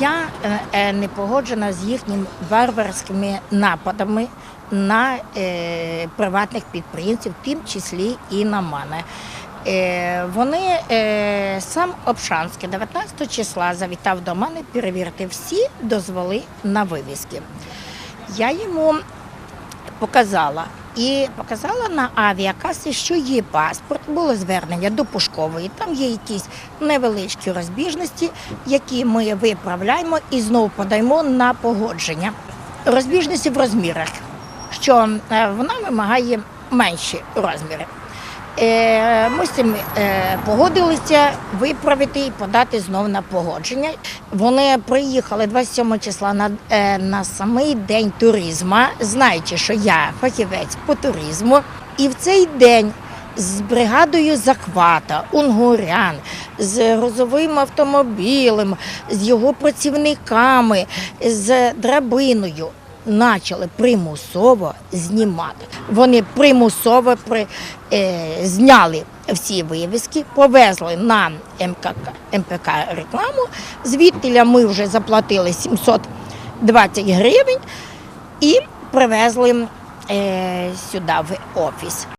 Я е, е, не погоджена з їхніми варварськими нападами на е, приватних підприємців, в тим числі і на мене. Вони сам Обшанський 19 числа завітав до мене перевірити всі дозволи на вивіски. Я йому показала. І показала на авіакасі, що є паспорт, було звернення до Пушкової. Там є якісь невеличкі розбіжності, які ми виправляємо і знову подаємо на погодження. Розбіжності в розмірах, що е, вона вимагає менші розміри. Е, Ми з е, погодилися виправити і подати знову на погодження. Вони приїхали 27 числа на, е, на самий день туризму, знаючи, що я фахівець по туризму. І в цей день з бригадою захвата, унгурян, з розовим автомобілем, з його працівниками, з драбиною почали примусово знімати. Вони примусово при, е, зняли всі вивіски, повезли на МКК, МПК рекламу. Звідтіля ми вже заплатили 720 гривень і привезли е, сюди в офіс.